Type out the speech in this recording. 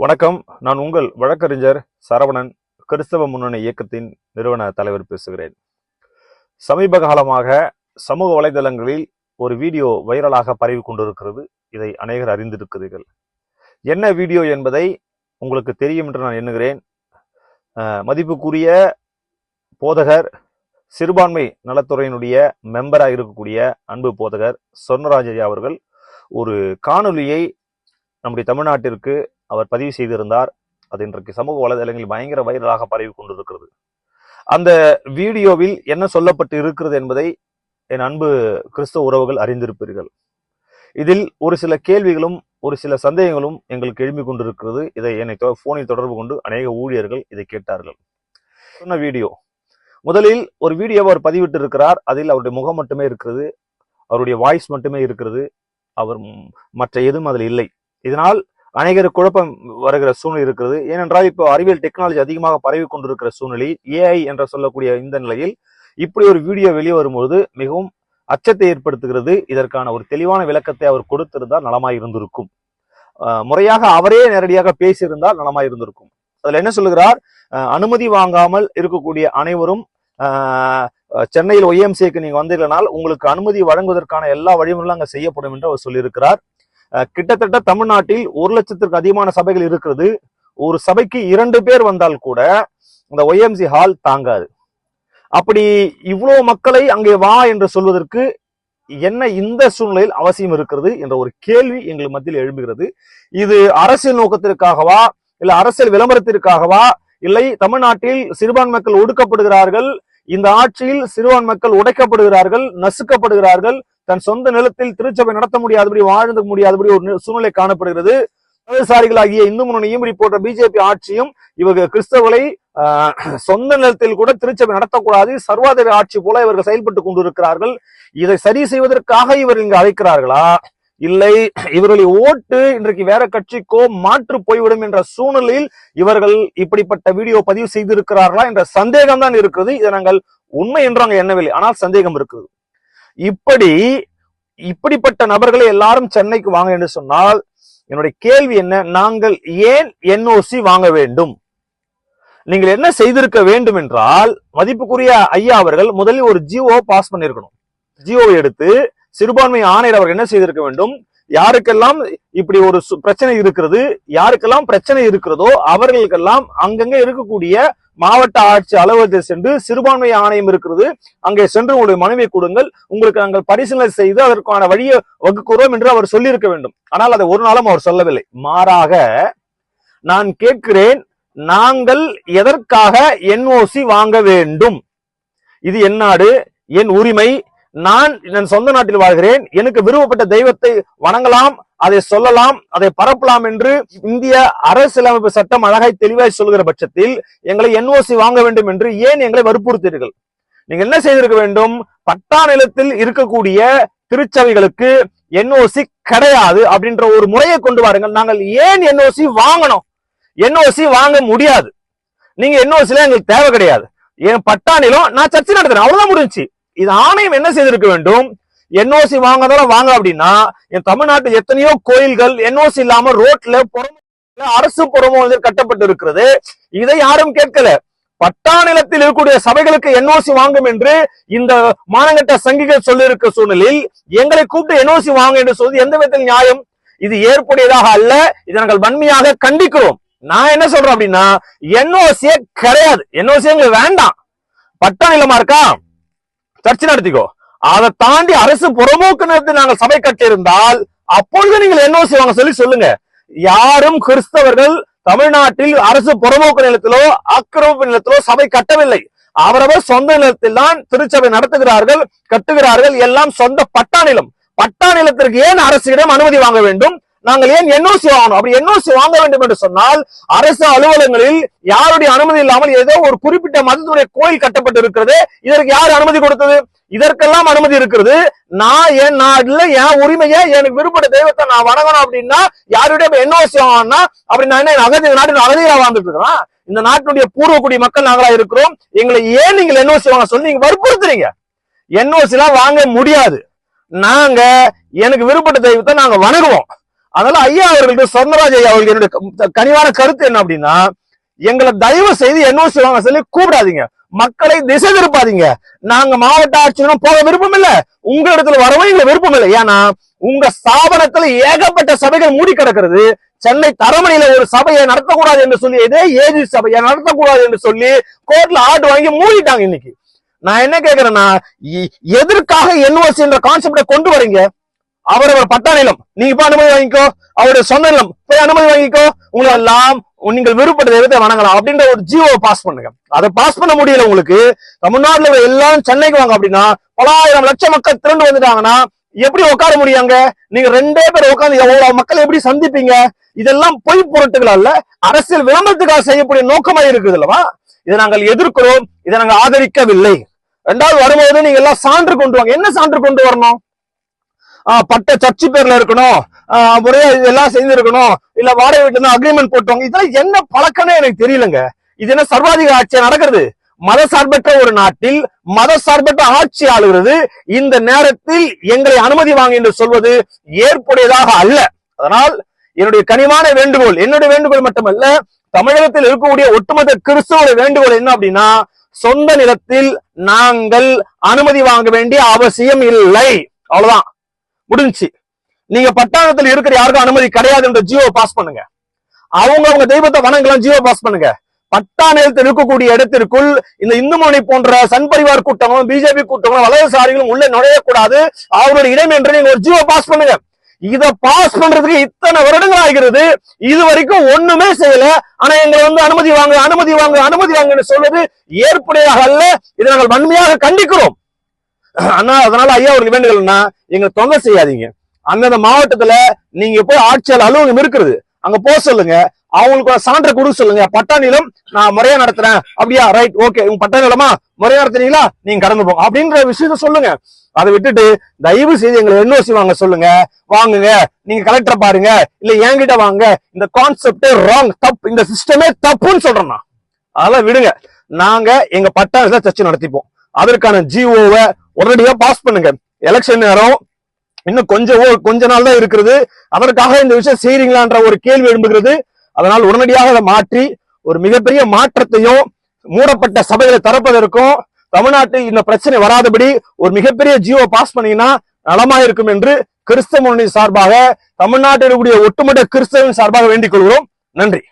வணக்கம். நான் உங்கள் வழக்கறிஞர் சரவணன் கிறிஸ்தவ முன்னணி இயக்கத்தின் நிறுவன தலைவர் பேசுகிறேன். சமீப காலமாக சமூக வலைதளங்களில் ஒரு வீடியோ வைரலாக பரவி கொண்டிருக்கிறது. இதை அநேகர் அறிந்திருக்கிறீர்கள். என்ன வீடியோ என்பதை உங்களுக்கு தெரியும் என்று நான் எண்ணுகிறேன். மதிப்புக்குரிய போதகர் சிறுபான்மை நலத்துறையினுடைய மெம்பராக இருக்கக்கூடிய அன்பு போதகர் சொர்ணராஜயா அவர்கள் ஒரு காணொலியை நம்முடைய தமிழ்நாட்டிற்கு அவர் பதிவு செய்திருந்தார். அது இன்றைக்கு சமூக வலைதளங்களில் பயங்கர வைரலாக பரவி கொண்டிருக்கிறது. அந்த வீடியோவில் என்ன சொல்லப்பட்டு இருக்கிறது என்பதை என் அன்பு கிறிஸ்தவ உறவுகள் அறிந்திருப்பீர்கள். இதில் ஒரு சில கேள்விகளும் ஒரு சில சந்தேகங்களும் எங்களுக்கு எழுப்பி கொண்டிருக்கிறது. இதை என்னை போனில் தொடர்பு கொண்டு அநேக ஊழியர்கள் இதை கேட்டார்கள். சொன்ன வீடியோ. முதலில் ஒரு வீடியோ அவர் பதிவிட்டு இருக்கிறார் அதில் அவருடைய முகம் மட்டுமே இருக்கிறது. அவருடைய வாய்ஸ் மட்டுமே இருக்கிறது. அவர் மற்ற எதுவும் அதில் இல்லை. இதனால் அநேகர் குழப்பம் வருகிற சூழ்நிலை இருக்கிறது. ஏனென்றால் இப்போ அறிவியல் டெக்னாலஜி அதிகமாக பரவி கொண்டிருக்கிற சூழ்நிலை ஏஐ என்ற சொல்லக்கூடிய இந்த நிலையில் இப்படி ஒரு வீடியோ வெளியே வரும்போது மிகவும் அச்சத்தை ஏற்படுத்துகிறது. இதற்கான ஒரு தெளிவான விளக்கத்தை அவர் கொடுத்திருந்தால் நலமாய் இருந்திருக்கும். முறையாக அவரே நேரடியாக பேசியிருந்தால் நலமாய் இருந்திருக்கும். அதுல என்ன சொல்லுகிறார்? அனுமதி வாங்காமல் இருக்கக்கூடிய அனைவரும் சென்னையில் ஒய்எம்சிக்கு நீங்க வந்தீர்கள்னால் உங்களுக்கு அனுமதி வழங்குவதற்கான எல்லா வழிமுறைகளும் அங்கே செய்யப்படும் என்று அவர் சொல்லியிருக்கிறார். கிட்டத்தட்ட தமிழ்நாட்டில் ஒரு லட்சத்திற்கு அதிகமான சபைகள் இருக்கிறது. ஒரு சபைக்கு இரண்டு பேர் வந்தால் கூட இந்த ஒய்எம்சி ஹால் தாங்காது. அப்படி இவ்வளவு மக்களை அங்கே வா என்று சொல்வதற்கு என்ன இந்த சூழ்நிலையில் அவசியம் இருக்கிறது என்ற ஒரு கேள்வி எங்கள் மத்தியில் எழும்புகிறது. இது அரசியல் நோக்கத்திற்காகவா இல்ல அரசியல் விளம்பரத்திற்காகவா இல்லை தமிழ்நாட்டில் சிறுபான்மை மக்கள் ஒடுக்கப்படுகிறார்கள் இந்த ஆட்சியில் சிறுவான் மக்கள் உடைக்கப்படுகிறார்கள் நசுக்கப்படுகிறார்கள். தன் சொந்த நிலத்தில் திருச்சபை நடத்த முடியாதபடி வாழ்ந்து முடியாதபடி ஒரு சூழ்நிலை காணப்படுகிறது. இடதுசாரிகளாகிய இந்து முன்னணியும் போன்ற பிஜேபி ஆட்சியும் இவர்கள் கிறிஸ்தவர்களை ஆஹ், சொந்த நிலத்தில் கூட திருச்சபை நடத்தக்கூடாது சர்வாதிகார ஆட்சி போல இவர்கள் செயல்பட்டு கொண்டிருக்கிறார்கள். இதை சரி செய்வதற்காக இவர் இங்கு அழைக்கிறார்களா? இல்லை இவர்களை ஓட்டு இன்றைக்கு வேற கட்சிக்கோ மாற்று போய்விடும் என்ற சூழ்நிலையில் இவர்கள் இப்படிப்பட்ட வீடியோ பதிவு செய்திருக்கிறார்களா என்ற சந்தேகம் தான் இருக்குது இதை நாங்கள் உண்மை என்று அங்கே எண்ணவில்லை. ஆனால் சந்தேகம் இருக்குது இப்படி இப்படிப்பட்ட நபர்களை எல்லாரும் சென்னைக்கு வாங்க என்று சொன்னால் என்னுடைய கேள்வி என்ன? நாங்கள் ஏன் என்ஓசி வாங்க வேண்டும்? நீங்கள் என்ன செய்திருக்க வேண்டும் என்றால் மதிப்புக்குரிய ஐயா அவர்கள் முதலில் ஒரு ஜியோ பாஸ் பண்ணிருக்கணும் ஜியோவை எடுத்து சிறுபான்மை ஆணையர் அவர்கள் என்ன செய்திருக்க வேண்டும்? யாருக்கெல்லாம் இப்படி ஒரு சு- பிரச்சனை இருக்கிறது யாருக்கெல்லாம் பிரச்சனை இருக்கிறதோ அவர்களுக்கெல்லாம் அங்கங்க இருக்கக்கூடிய மாவட்ட ஆட்சி அலுவலகத்தில் சென்று சிறுபான்மை ஆணையம் இருக்கிறது அங்கே சென்று உங்களுடைய மனுவை கொடுங்கள் உங்களுக்கு நாங்கள் பரிசீலனை செய்து அதற்கான வழியை வகுக்கிறோம் என்று அவர் சொல்லியிருக்க வேண்டும். ஆனால் அதை ஒரு நாளும் அவர் சொல்லவில்லை. மாறாக நான் கேட்கிறேன் நாங்கள் எதற்காக என்ஓசி வாங்க வேண்டும்? இது என் நாடு என் உரிமை நான் என் சொந்த நாட்டில் வாழ்கிறேன். எனக்கு விருப்பப்பட்ட தெய்வத்தை வணங்கலாம் அதை சொல்லலாம் அதை பரப்பலாம் என்று இந்திய அரசியலமைப்பு சட்டம் அழகாய் தெளிவாய் சொல்கிற பட்சத்தில் எங்களை என்ஓசி வாங்க வேண்டும் என்று ஏன் எங்களை வற்புறுத்தீர்கள் நீங்க என்ன செய்திருக்க வேண்டும்? பட்டா நிலத்தில் இருக்கக்கூடிய திருச்சபைகளுக்கு என்ஓசி கிடையாது அப்படின்ற ஒரு முறையை கொண்டு வாருங்கள். நாங்கள் ஏன் என்ஓசி வாங்கணும்? என்ஓசி வாங்க முடியாது. நீங்க என்ஓசில எங்களுக்கு தேவை கிடையாது. என் பட்டா நிலம் நான் சர்ச்சை நடத்துறேன். அவ்வளவுதான் முடிஞ்சுச்சு. இது ஆணையம் என்ன செய்திருக்க வேண்டும்? என்ஓசி வாங்குறதால வாங்க அப்படின்னா என் தமிழ்நாட்டு எத்தனையோ கோயில்கள் என்ஓசி இல்லாம ரோட்ல புறமோ அரசு புறமோ கட்டப்பட்டு இருக்கிறது இதை யாரும் கேட்கல. பட்டா நிலத்தில் இருக்கக்கூடிய சபைகளுக்கு என்ஓசி வாங்கும் என்று இந்த மானங்கட்ட சங்கிகள் சொல்லியிருக்க சூழ்நிலையில் எங்களை கூப்பிட்டு என்ஓசி வாங்க என்று சொல்வது எந்த விதத்தில் நியாயம்? இது ஏற்புடையதாக அல்ல. இதை நாங்கள் வன்மையாக கண்டிக்கிறோம். நான் என்ன சொல்றேன் அப்படின்னா என்ஓசியே கிடையாது. என்ஓசி எங்களுக்கு வேண்டாம். பட்டா நிலமா இருக்கா? சர்ச்சை நடத்திக்கோ. அதை தாண்டி அரசு புறம்போக்கு நிலத்தில் நாங்கள் சபை கட்டியிருந்தால் அப்பொழுது நீங்கள் என்ஓசி வாங்க சொல்லி சொல்லுங்க. யாரும் கிறிஸ்தவர்கள் தமிழ்நாட்டில் அரசு புறம்போக்கு நிலத்திலோ ஆக்கிரமிப்பு நிலத்திலோ சபை கட்டவில்லை. அவரவர் சொந்த நிலத்தில் தான் திருச்சபை நடத்துகிறார்கள் கட்டுகிறார்கள். எல்லாம் சொந்த பட்டா நிலம். பட்டா நிலத்திற்கு ஏன் அரசிடம் அனுமதி வாங்க வேண்டும்? நாங்கள் ஏன் என்ஓசி வாங்கணும்? அப்படி என்ஓசி வாங்க வேண்டும் என்று சொன்னால் அரசு அலுவலகங்களில் யாருடைய அனுமதி இல்லாமல் ஏதோ ஒரு குறிப்பிட்ட மதத்துடைய கோயில் கட்டப்பட்டு இருக்கிறது இதற்கு யார் அனுமதி கொடுத்தது? இதற்கெல்லாம் அனுமதி இருக்கிறது. நான் என் நாட்டுல என் உரிமையை எனக்கு விருப்பப்பட்ட தெய்வத்தை நான் வணங்கணும் அப்படின்னா யாருடைய என்ஓசி வாங்கினா அப்படி நான் என்ன அகதி நாட்டின் அகதியா வாழ்ந்துட்டு இருக்கிறான்? இந்த நாட்டினுடைய பூர்வக்குடி மக்கள் நாங்களா இருக்கிறோம். எங்களை ஏன் நீங்கள் என்ஓசி வாங்க சொல்லி நீங்க வற்புறுத்துறீங்க. என்ஓசி எல்லாம் வாங்க முடியாது. நாங்க எனக்கு விருப்பப்பட்ட தெய்வத்தை நாங்க வணங்குவோம். அதனால ஐயா அவர்களுக்கு சொந்தராஜ் ஐயா அவர்களுக்கு என்னுடைய கனிவான கருத்து என்ன அப்படின்னா எங்களை தயவு செய்து என்ஓசி வாங்க சொல்லி கூப்பிடாதீங்க. மக்களை திசை திருப்பாதீங்க. நாங்க மாவட்ட ஆட்சியரும் போக விருப்பம் இல்ல. உங்க இடத்துல வரவும் எங்களுக்கு விருப்பம் இல்லை. ஏன்னா உங்க ஸ்தாபனத்துல ஏகப்பட்ட சபைகள் மூடி கிடக்கிறது. சென்னை தரமணியில ஒரு சபையை நடத்தக்கூடாது என்று சொல்லி இதே ஏஜி சபையை நடத்தக்கூடாது என்று சொல்லி கோர்ட்ல ஆர்டர் வாங்கி மூடிட்டாங்க இன்னைக்கு. நான் என்ன கேக்குறேன்னா எதற்காக என்ஓசி என்ற கான்செப்டை கொண்டு வரீங்க? அவரவர் பட்டா நிலம் நீங்க போய் அனுமதி வாங்கிக்கோ. அவருடைய சொந்த நிலம் போய் அனுமதி வாங்கிக்கோ. உங்களை எல்லாம் நீங்கள் விருப்பப்பட்ட தெய்வத்தை வணங்கலாம் அப்படின்ற ஒரு ஜீவோ பாஸ் பண்ணுங்க. அதை பாஸ் பண்ண முடியல உங்களுக்கு. தமிழ்நாட்டுல எல்லாரும் சென்னைக்கு வாங்க அப்படின்னா பலாயிரம் லட்சம் மக்கள் திரண்டு வந்துட்டாங்கன்னா எப்படி உட்கார முடியாங்க நீங்க ரெண்டே பேர் உட்கார்ந்து எவ்வளவு மக்கள் எப்படி சந்திப்பீங்க? இதெல்லாம் பொய் பொருட்டுகள் அல்ல. அரசியல் விளம்பரத்துக்காக செய்யக்கூடிய நோக்கமா இருக்குது இல்லவா இதை நாங்கள் எதிர்க்கிறோம். இதை நாங்கள் ஆதரிக்கவில்லை. ரெண்டாவது வரும்போது நீங்க எல்லாம் சான்று கொண்டு வாங்க. என்ன சான்று கொண்டு வரணும்? பட்ட சர்ச்சு பேர்ல இருக்கணும். ஒரே முறையா இதெல்லாம் செய்திருக்கணும் இல்ல வாடகை வீட்டுல இருந்து அக்ரிமெண்ட் போட்டவங்க இதெல்லாம் என்ன பழக்கம்னு எனக்கு தெரியலங்க. இது என்ன சர்வாதிகார ஆட்சியா நடக்கிறது? மத சார்பற்ற ஒரு நாட்டில் மத சார்பற்ற ஆட்சி ஆளுகிறது. இந்த நேரத்தில் எங்களை அனுமதி வாங்க என்று சொல்வது ஏற்புடையதாக அல்ல. அதனால் என்னுடைய கனிவான வேண்டுகோள் என்னுடைய வேண்டுகோள் மட்டுமல்ல தமிழகத்தில் இருக்கக்கூடிய ஒட்டுமொத்த கிறிஸ்துவோட வேண்டுகோள் என்ன அப்படின்னா சொந்த நிலத்தில் நாங்கள் அனுமதி வாங்க வேண்டிய அவசியம் இல்லை. அவ்வளவுதான். முடிஞ்சுச்சு. நீங்க பட்டாளத்தில் இருக்கிற யாருக்கும் அனுமதி கிடையாது என்ற ஜியோ பாஸ் பண்ணுங்க. அவங்க அவங்க தெய்வத்தை வணங்கலாம் ஜியோ பாஸ் பண்ணுங்க. பட்டா இருக்கக்கூடிய இடத்திற்குள் இந்த இந்து போன்ற சன் பரிவார் கூட்டங்களும் பிஜேபி கூட்டங்களும் வலதுசாரிகளும் உள்ள நுழையக்கூடாது. அவருடைய இடம் என்று நீங்க ஒரு ஜியோ பாஸ் பண்ணுங்க. இத பாஸ் பண்றதுக்கு இத்தனை வருடங்கள் ஆகிறது. இது வரைக்கும் ஒண்ணுமே செய்யல. ஆனா எங்களை வந்து அனுமதி வாங்க அனுமதி வாங்க அனுமதி வாங்கன்னு சொல்வது ஏற்புடையாக அல்ல. இதை நாங்கள் வன்மையாக கண்டிக்கிறோம். ஆனா அதனால ஐயா அவருக்கு வேண்டுகள்னா எங்க தொல்லை செய்யாதீங்க. அந்தந்த மாவட்டத்துல நீங்க போய் ஆட்சியாளர் அலுவலகம் இருக்கிறது அங்க போக சொல்லுங்க. அவங்களுக்கு சான்றை கொடுக்க சொல்லுங்க. பட்டா நிலம் நான் முறையா நடத்துறேன். அப்படியா? ரைட் ஓகே உங்க பட்டா நிலமா முறையா நடத்துறீங்களா? நீங்க கடந்து போங்க. அப்படின்ற விஷயத்த சொல்லுங்க. அதை விட்டுட்டு தயவு செய்து எங்களை என்ஓசி வாங்க சொல்லுங்க. வாங்குங்க. நீங்க கலெக்டரை பாருங்க. இல்ல என்கிட்ட வாங்க. இந்த கான்செப்டே ராங் தப்பு இந்த சிஸ்டமே தப்புன்னு சொல்றேன் அதெல்லாம் விடுங்க. நாங்க எங்க பட்டா சர்ச்சை நடத்திப்போம். அதற்கான ஜிஓவை உடனடியா பாஸ் பண்ணுங்க. எலெக்ஷன் நேரம் இன்னும் கொஞ்சம் கொஞ்ச நாள் தான் இருக்கிறது. அதற்காக இந்த விஷயம் செய்றீங்களான்ற ஒரு கேள்வி எழும்புகிறது. அதனால் உடனடியாக அதை மாற்றி ஒரு மிகப்பெரிய மாற்றத்தையும் மூடப்பட்ட சபைகளை திறப்பதற்கும் தமிழ்நாட்டில் இந்த பிரச்சனை வராதபடி ஒரு மிகப்பெரிய ஜியோ பாஸ் பண்ணீங்கன்னா நலமா இருக்கும் என்று கிறிஸ்தவ முன்னணி சார்பாக தமிழ்நாட்டில் இருக்கக்கூடிய ஒட்டுமொத்த கிறிஸ்தவன் சார்பாக வேண்டிக் கொள்கிறோம். நன்றி.